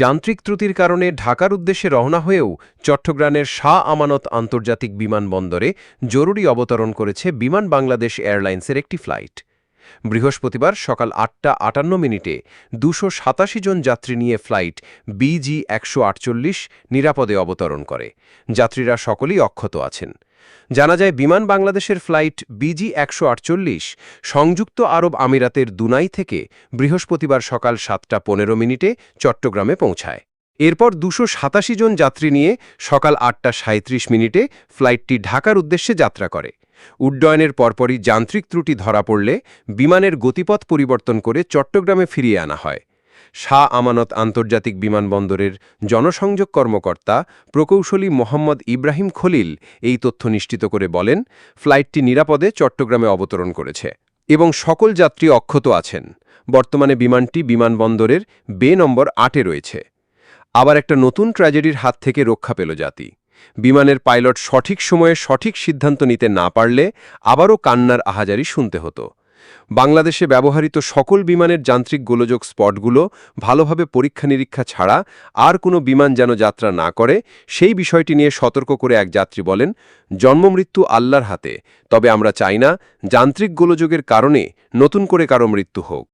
যান্ত্রিক ত্রুটির কারণে ঢাকার উদ্দেশ্যে রওনা হয়েও চট্টগ্রামের শাহ আমানত আন্তর্জাতিক বিমানবন্দরে জরুরি অবতরণ করেছে বিমান বাংলাদেশ এয়ারলাইন্সের একটি ফ্লাইট। বৃহস্পতিবার সকাল আটটা আটান্ন মিনিটে দুশো সাতাশি জন যাত্রী নিয়ে ফ্লাইট বিজি একশো নিরাপদে অবতরণ করে। যাত্রীরা সকলেই অক্ষত আছেন। জানা যায় বিমান বাংলাদেশের ফ্লাইট বিজি একশো আটচল্লিশ, সংযুক্ত আরব আমিরাতের দুনাই থেকে বৃহস্পতিবার সকাল সাতটা পনেরো মিনিটে চট্টগ্রামে পৌঁছায়। এরপর দুশো জন যাত্রী নিয়ে সকাল আটটা সাঁত্রিশ মিনিটে ফ্লাইটটি ঢাকার উদ্দেশ্যে যাত্রা করে। উড্ডয়নের পরপরই যান্ত্রিক ত্রুটি ধরা পড়লে বিমানের গতিপথ পরিবর্তন করে চট্টগ্রামে ফিরিয়ে আনা হয়। শাহ আমানত আন্তর্জাতিক বিমানবন্দরের জনসংযোগ কর্মকর্তা প্রকৌশলী মোহাম্মদ ইব্রাহিম খলিল এই তথ্য নিশ্চিত করে বলেন, ফ্লাইটটি নিরাপদে চট্টগ্রামে অবতরণ করেছে এবং সকল যাত্রী অক্ষত আছেন। বর্তমানে বিমানটি বিমানবন্দরের বে নম্বর আটে রয়েছে। আবার একটা নতুন ট্র্যাজেডির হাত থেকে রক্ষা পেল জাতি। বিমানের পাইলট সঠিক সময়ে সঠিক সিদ্ধান্ত নিতে না পারলে আবারও কান্নার আহাজারি শুনতে হতো। বাংলাদেশে ব্যবহৃত সকল বিমানের যান্ত্রিক গোলযোগ স্পটগুলো ভালোভাবে পরীক্ষা নিরীক্ষা ছাড়া আর কোনো বিমান যেন যাত্রা না করে, সেই বিষয়টি নিয়ে সতর্ক করে এক যাত্রী বলেন জন্মমৃত্যু আল্লাহর হাতে, তবে আমরা চাই না যান্ত্রিক গোলযোগের কারণে নতুন করে কারও মৃত্যু হোক।